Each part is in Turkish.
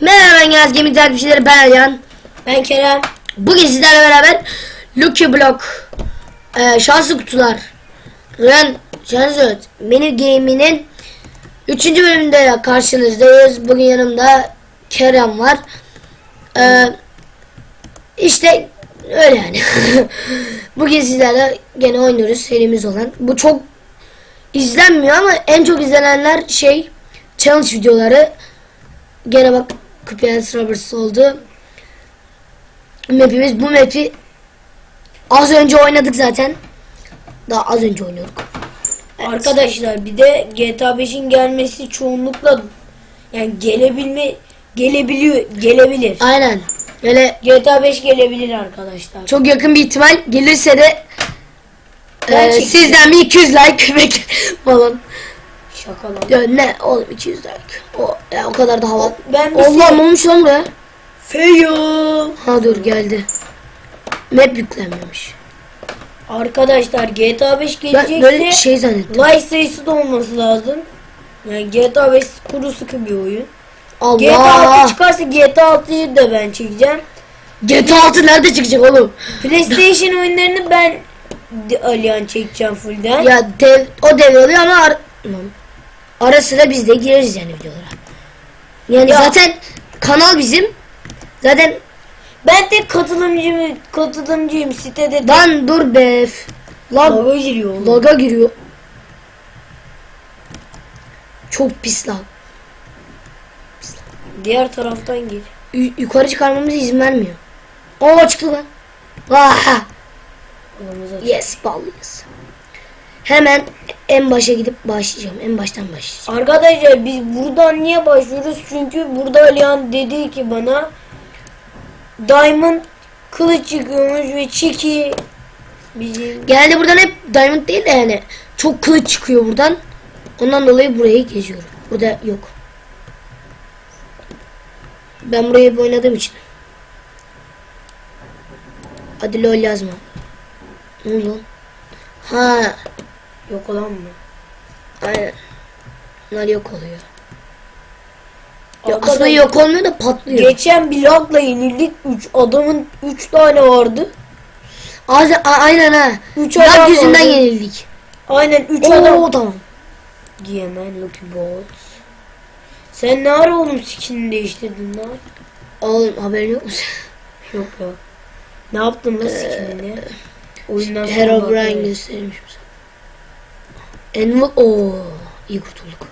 Merhaba Yaz Gemi takipçileri ben Alihan. Ben Kerem. Bugün sizlerle beraber Lucky Block e, şanslı kutular Run Şanslı Mini Game'inin 3. bölümünde karşınızdayız. Bugün yanımda Kerem var. E, işte öyle yani. Bugün sizlerle gene oynuyoruz serimiz olan. Bu çok izlenmiyor ama en çok izlenenler şey challenge videoları. Gene bak Cuphead Roberts oldu. Map'imiz bu map'i az önce oynadık zaten. Daha az önce oynuyorduk. Arkadaşlar bir de GTA 5'in gelmesi çoğunlukla yani gelebilme gelebiliyor gelebilir. Aynen. Böyle GTA 5 gelebilir arkadaşlar. çok yakın bir ihtimal gelirse de e, sizden bir 200 like falan. Şaka lan. Ya ne oğlum 200 like. O, ya, o kadar da hava. Ben bir Allah şey- ne olmuş lan buraya? Feyo. Ha dur geldi. Map yüklenmemiş. Arkadaşlar GTA 5 Ben gelecekse böyle şey zannettim. like sayısı da olması lazım. Yani GTA 5 kuru sıkı bir oyun. GTA Allah. 6 çıkarsa GTA 6'yı da ben çekeceğim. GTA 6 nerede çıkacak oğlum? PlayStation oyunlarını ben Alihan çekeceğim fullden. Ya dev, o dev oluyor ama ar ara sıra biz de gireriz yani videolara. Yani Ya. zaten kanal bizim. Zaten Ben tek katılımcıyım, katılımcıyım sitede de lan dur be. f- Lag, Lava giriyor oğlum. laga giriyor. Çok pis lag. Diğer taraftan gir. Yu- yukarı çıkarmamıza izin vermiyor. Oo çıktı lan. Aramıza- Yes ballıyız. Hemen en başa gidip başlayacağım. En baştan başlayacağım. Arkadaşlar biz buradan niye başlıyoruz? Çünkü burada Alihan dedi ki bana Diamond kılıç çıkıyormuş ve Çiki bizim Genelde buradan hep diamond değil de yani çok kılıç çıkıyor buradan. Ondan dolayı burayı geziyorum. Burada yok. Ben burayı hep oynadığım için. Hadi lol yazma. Ne oldu? Ha, yok olan mı? aynen. Bunlar yok oluyor. Ya Arkadaşlar, aslında yok olmuyor da patlıyor. Geçen bir lagla yenildik. 3 adamın 3 tane vardı. Az, a- aynen ha. Üç Lag adam yüzünden vardı. yenildik. Aynen 3 Oo adam. tamam. Giyemen Lucky Bot. Sen ne ara oğlum skinini değiştirdin lan? Oğlum haberin yok mu? Yok ya. Ne yaptın lan skinini? Oyundan sonra Herobrine göstermiş bize. Envil o iyi kurtulduk.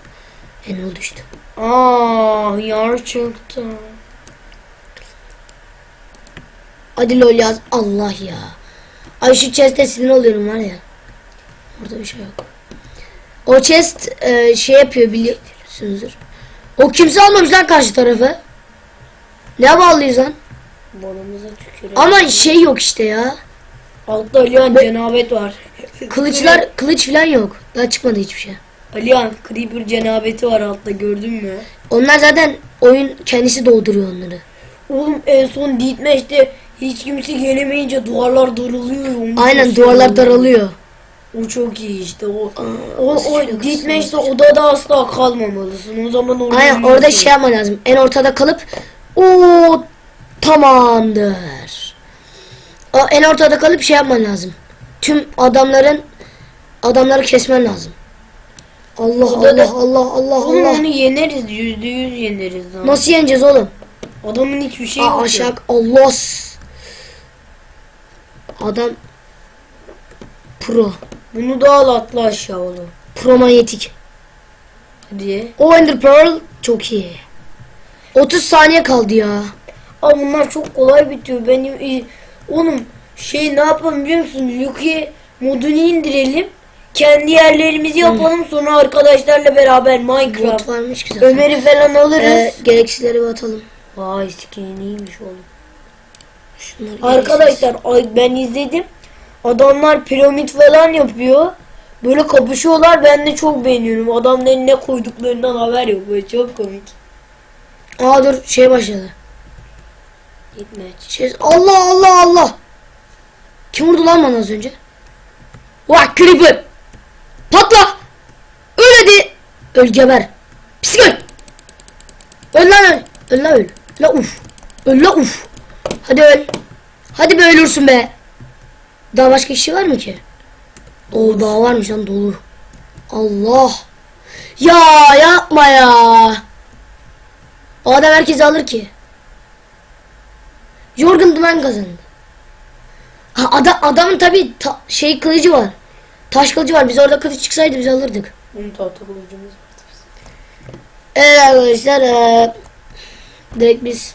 Envil düştü. Aa yar çıktı. Hadi lol yaz. Allah ya. Ay şu chest'e sinir oluyorum var ya. Orada bir şey yok. O chest e, şey yapıyor biliyorsunuzdur. O kimse almamış lan karşı tarafı. Ne bağlıyız lan? Balımıza tükürelim. Ama şey yok işte ya. Altta Alihan cenabet var. Kılıçlar kılıç falan yok. Daha çıkmadı hiçbir şey. Alihan Creeper cenabeti var altta gördün mü? Onlar zaten oyun kendisi doğduruyor onları. Oğlum en son Deathmatch'te hiç kimse gelemeyince duvarlar daralıyor. Onu Aynen duvarlar daralıyor. O çok iyi işte o. Aa, O, o Deathmatch'te odada asla kalmamalısın. O zaman orada Aynen orada şey yapman lazım. En ortada kalıp o tamamdır. O en ortada kalıp şey yapman lazım. Tüm adamların adamları kesmen lazım. Allah Orada da- Allah Allah Allah Oğlum Allah. onu yeneriz. Yüzde yüz yeneriz lan. Nasıl yeneceğiz oğlum? Adamın hiçbir şey Aa, yok. aşağı ya. Allah. s- Adam pro. Bunu da al atla aşağı oğlum. Pro manyetik. Hadi. O Ender Pearl çok iyi. 30 saniye kaldı ya. Ama bunlar çok kolay bitiyor. Benim e, oğlum şey ne yapalım biliyor musun? Lucky modunu indirelim. Kendi yerlerimizi yapalım sonra arkadaşlarla beraber Minecraft. Bot varmış ki zaten. Ömer'i falan alırız. Ee, gereksizleri bir atalım. Vay skin iyiymiş oğlum. Şunları Arkadaşlar ay ben izledim. Adamlar piramit falan yapıyor. Böyle kapışıyorlar. Ben de çok beğeniyorum. Adamların ne koyduklarından haber yok. Böyle çok komik. Aa dur şey başladı. Gitme. Şey, Allah Allah Allah. Kim vurdu lan bana az önce? Vah creeper. Patla. Öl hadi. Öl geber. Pis öl. Lan öl. Öl la öl. La uf. Öl la uf. Hadi öl. Hadi be ölürsün be. Daha başka kişi var mı ki? O daha varmış lan dolu. Allah. Ya yapma ya. O adam herkesi alır ki. Jorgen Duman kazandı. Ha, ada, adamın tabi şey kılıcı var. Taş kılıcı var. Biz orada kılıç çıksaydı biz alırdık. Bunun tahta kılıcımız vardı bizim. Evet arkadaşlar eee, direkt biz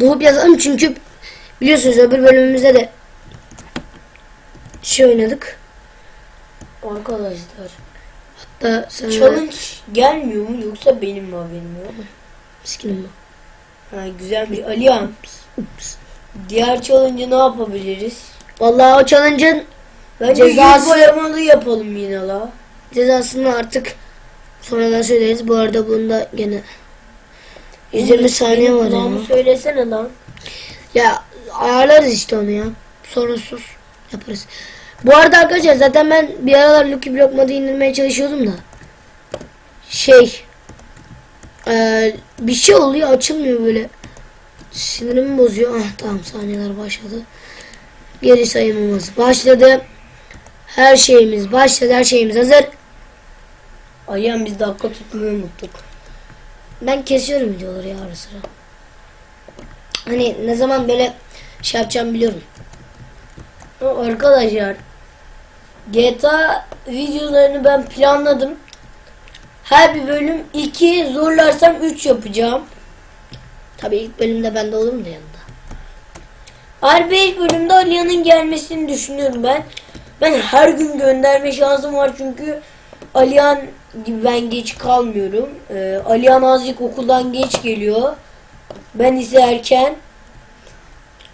doğup yazalım çünkü biliyorsunuz öbür bölümümüzde de şey oynadık. Arkadaşlar. Da sen Challenge gelmiyor mu yoksa benim mi haberim yok? Skinim bu. Ha, güzel bir Alihan. Diğer challenge'ı ne yapabiliriz? Vallahi o challenge'ın Bence Cezası- boyamalı yapalım yine la. cezasını artık sonradan söyleriz. Bu arada bunda gene 120 saniye var ya. söylesene lan. Ya ayarlarız işte onu ya. Sorunsuz yaparız. Bu arada arkadaşlar zaten ben bir aralar Lucky Block modu indirmeye çalışıyordum da. Şey. eee, bir şey oluyor açılmıyor böyle. Sinirimi bozuyor. Ah tamam saniyeler başladı. Geri sayımımız başladı. Her şeyimiz başladı. Her şeyimiz hazır. Alihan biz dakika tutmayı unuttuk. Ben kesiyorum videoları ya ara sıra. Hani ne zaman böyle şey yapacağım biliyorum. Arkadaşlar GTA videolarını ben planladım. Her bir bölüm 2 zorlarsam 3 yapacağım. Tabii ilk bölümde ben de olurum da yanında. Her 5 bölümde Alihan'ın gelmesini düşünüyorum ben. Ben her gün gönderme şansım var çünkü Alihan gibi ben geç kalmıyorum. Ee, Alihan azıcık okuldan geç geliyor. Ben ise erken.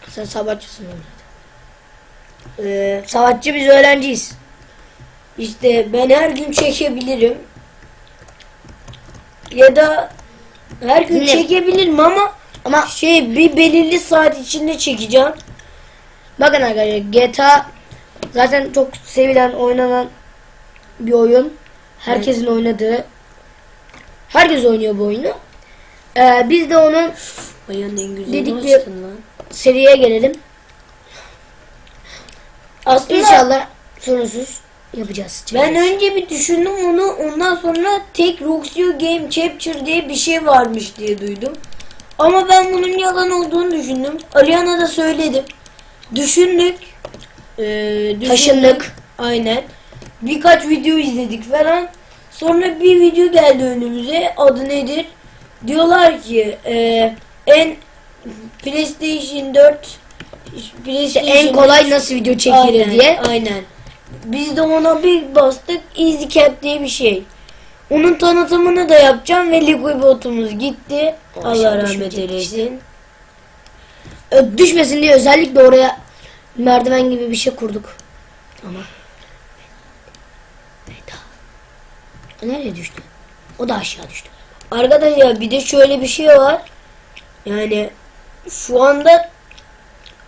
Sen sabahçısın. Ee, Savaşçı biz öğrenciyiz. İşte ben her gün çekebilirim. Ya da her gün Ne? çekebilirim ama Ama şey bir belirli saat içinde çekeceğim. bakın arkadaşlar GTA zaten çok sevilen oynanan bir oyun. Herkesin oynadığı. Herkes oynuyor bu oyunu. Ee, biz de onun Ayağın en seriye gelelim. Aslında İnşallah sorunsuz yapacağız. ben önce bir düşündüm onu ondan sonra tek Roxio Game Capture diye bir şey varmış diye duydum. Ama ben bunun yalan olduğunu düşündüm. Alihan'a da söyledim. Düşündük. Ee, düşündük. Taşındık. Aynen. Birkaç video izledik falan. Sonra bir video geldi önümüze. Adı nedir? Diyorlar ki e, en PlayStation 4 PlayStation en kolay nasıl video çekilir Aynen, diye. Aynen. Biz de ona bir bastık. EasyCap diye bir şey. Onun tanıtımını da yapacağım ve Lego botumuz gitti. O Allah rahmet eylesin. Ö- Düşmesin diye özellikle oraya merdiven gibi bir şey kurduk. Ama. O nereye düştü? O da aşağı düştü. Arkadaşlar bir de şöyle bir şey var. Yani şu anda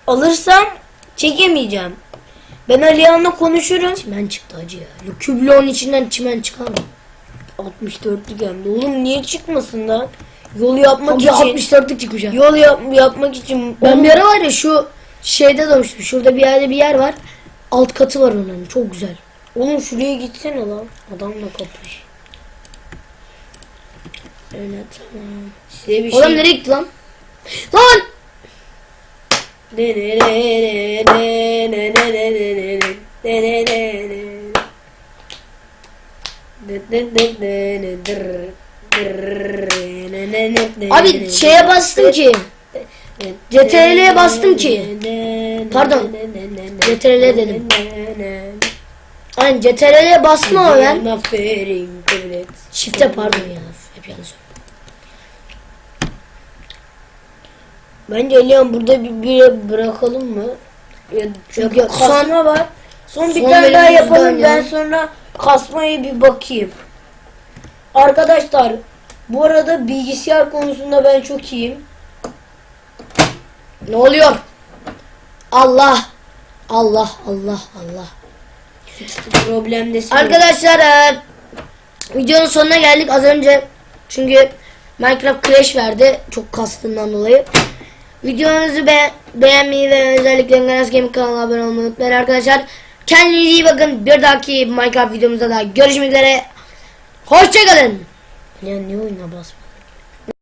alırsam çekemeyeceğim. Ben Alihan'la konuşurum. Çimen çıktı acı ya. Küblon içinden çimen çıkar mı? 64'lük hem de. Oğlum niye çıkmasın lan? Yol yapmak Abi için. 64'lük çıkmış ya. Yol yap, yapmak için. Ben Oğlum, bir ara var ya şu şeyde durmuştum. Şurada bir yerde bir yer var. Alt katı var onun. Çok güzel. oğlum şuraya gitsene lan. Adamla kapış. Öyle tamam. Size bir Oğlum şey. nereye gitti lan? Lan! Abi şeye bastım ki. CTRL'ye bastım ki. Pardon. CTRL dedim. Aynen CTRL'ye bastım ama ben. Shift'e pardon ya. Hep yanlış. Bence Alihan burada bir bire bırakalım mı? Ya, Çünkü ya kasma var. Son bir son tane daha yapalım. Ben sonra kasmaya bir bakayım. Arkadaşlar bu arada bilgisayar konusunda ben çok iyiyim. Ne oluyor? Allah. Allah Allah Allah. Problemdesin. Arkadaşlar e, videonun sonuna geldik az önce. Çünkü Minecraft crash verdi. Çok kastından dolayı. Videomuzu be beğenmeyi ve özellikle Ganas Gaming kanalına abone olmayı unutmayın arkadaşlar. Kendinize iyi bakın. Bir dahaki Minecraft videomuzda da görüşmek üzere. Hoşçakalın. Ya niye oyuna basmıyor?